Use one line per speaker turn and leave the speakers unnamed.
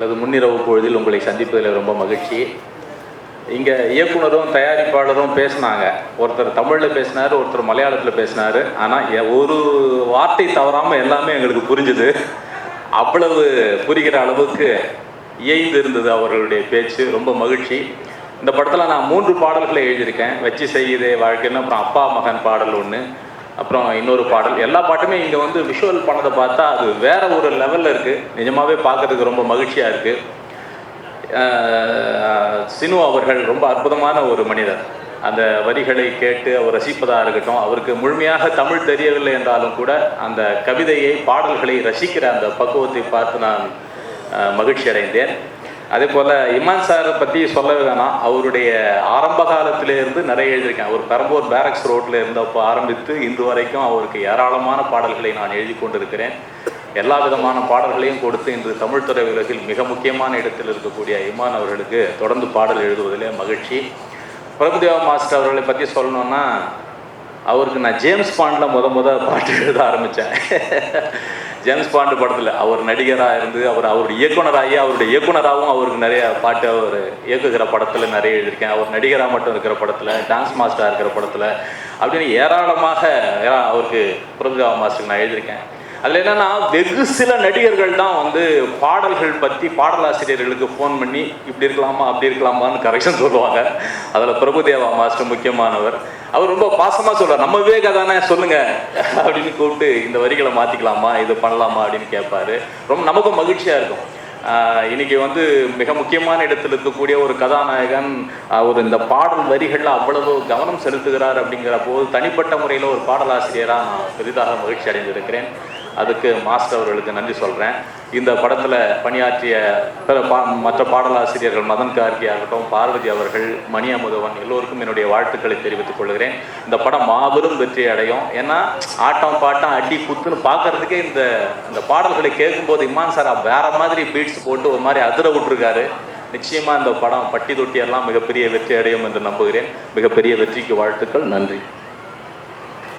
அல்லது முன்னிரவு பொழுதில் உங்களை சந்திப்பதில் ரொம்ப மகிழ்ச்சி. இங்கே இயக்குனரும் தயாரிப்பாளரும் பேசினாங்க. ஒருத்தர் தமிழில் பேசினார் ஒருத்தர் மலையாளத்தில் பேசினார். ஆனால் ஒரு வார்த்தை தவறாமல் எல்லாமே எங்களுக்கு புரிஞ்சுது. அவ்வளவு புரிகிற அளவுக்கு இயைந்து இருந்தது அவர்களுடைய பேச்சு. ரொம்ப மகிழ்ச்சி. இந்த படத்தில் நான் மூன்று பாடல்களை எழுதியிருக்கேன். வச்சு செய்யுதே வாழ்க்கைன்னு அப்புறம் அப்பா மகன் பாடல் ஒன்று அப்புறம் இன்னொரு பாடல். எல்லா பாட்டுமே இங்கே வந்து விஷுவல் பண்ணதை பார்த்தா அது வேற ஒரு லெவலில் இருக்குது நிஜமாகவே பார்க்கறதுக்கு ரொம்ப மகிழ்ச்சியாக இருக்குது சினு அவர்கள் ரொம்ப அற்புதமான ஒரு மனிதர். அந்த வரிகளை கேட்டு அவர் ரசிப்பதாக இருக்கட்டும் அவருக்கு முழுமையாக தமிழ் தெரியவில்லை என்றாலும் கூட அந்த கவிதையை பாடல்களை ரசிக்கிற அந்த பக்குவத்தை பார்த்து நான் மகிழ்ச்சி அடைந்தேன் அதே போல் இமான் சாரை பற்றி சொல்லவே வேணாம். அவருடைய ஆரம்ப காலத்திலேருந்து நிறைய எழுதியிருக்கேன். அவர் பெரம்பூர் பேரக்ஸ் ரோட்டில் இருந்தப்போ ஆரம்பித்து இன்று வரைக்கும் அவருக்கு ஏராளமான பாடல்களை நான் எழுதி கொண்டிருக்கிறேன். எல்லா விதமான பாடல்களையும் கொடுத்து இன்று தமிழ் துறை உலகில் மிக முக்கியமான இடத்தில் இருக்கக்கூடிய இமான் அவர்களுக்கு தொடர்ந்து பாடல் எழுதுவதிலே மகிழ்ச்சி. பிரபுதேவா மாஸ்டர் அவர்களை பற்றி சொல்லணும்னா அவருக்கு நான் ஜேம்ஸ் பாண்டில் முத முத பாட்டு எழுத ஆரம்பித்தேன் ஜேம்ஸ் பாண்டு படத்தில் அவர் நடிகராக இருந்து அவர் அவருடைய இயக்குனராகி அவருடைய இயக்குனராகவும் அவருக்கு நிறைய பாட்டு அவர் இயக்குகிற படத்தில் நிறைய எழுதியிருக்கேன் அவர் நடிகராக மட்டும் இருக்கிற படத்தில் டான்ஸ் மாஸ்டராக இருக்கிற படத்தில் அப்படின்னு ஏராளமாக அவருக்கு பிரபுதேவா மாஸ்டருக்கு நான் எழுதியிருக்கேன். அதில் என்னென்னா வெகு சில நடிகர்கள் தான் வந்து பாடல்கள் பற்றி பாடலாசிரியர்களுக்கு ஃபோன் பண்ணி இப்படி இருக்கலாமா அப்படி இருக்கலாமான்னு கரெக்ஷன் சொல்லுவாங்க. அதில் பிரபுதேவா மாஸ்டர் முக்கியமானவர். அவர் ரொம்ப பாசமாக சொல்கிறார் நம்ம விவேகா தானே சொல்லுங்கள் அப்படின்னு கூப்பிட்டு இந்த வரிகளை மாற்றிக்கலாமா இது பண்ணலாமா அப்படின்னு கேட்பாரு. ரொம்ப நமக்கும் மகிழ்ச்சியாக இருக்கும். இன்னைக்கு வந்து மிக முக்கியமான இடத்தில் இருக்கக்கூடிய ஒரு கதாநாயகன் ஒரு இந்த பாடல் வரிகளில் அவ்வளவு கவனம் செலுத்துகிறார் அப்படிங்கிற போது தனிப்பட்ட முறையில் ஒரு பாடலாசிரியராக நான் பெரிதாக மகிழ்ச்சி அடைந்திருக்கிறேன். அதுக்கு மாஸ்டர் அவர்களுக்கு நன்றி சொல்கிறேன் இந்த படத்தில் பணியாற்றிய பிற பா மற்ற பாடலாசிரியர்கள் மதன் கார்கி ஆகட்டும் பார்வதி அவர்கள் மணி அமுதவன் எல்லோருக்கும் என்னுடைய வாழ்த்துக்களை தெரிவித்துக் கொள்கிறேன். இந்த படம் மாபெரும் வெற்றி அடையும். ஏன்னா ஆட்டம் பாட்டம் அடி குத்துன்னு பார்க்கறதுக்கே இந்த இந்த பாடல்களை கேட்கும்போது இம்மான் சார் வேற மாதிரி பீட்ஸ் போட்டு ஒரு மாதிரி அதிர விட்டுருக்காரு. நிச்சயமாக இந்த படம் பட்டி தொட்டி எல்லாம் மிகப்பெரிய வெற்றி அடையும் என்று நம்புகிறேன். மிகப்பெரிய வெற்றிக்கு வாழ்த்துக்கள். நன்றி.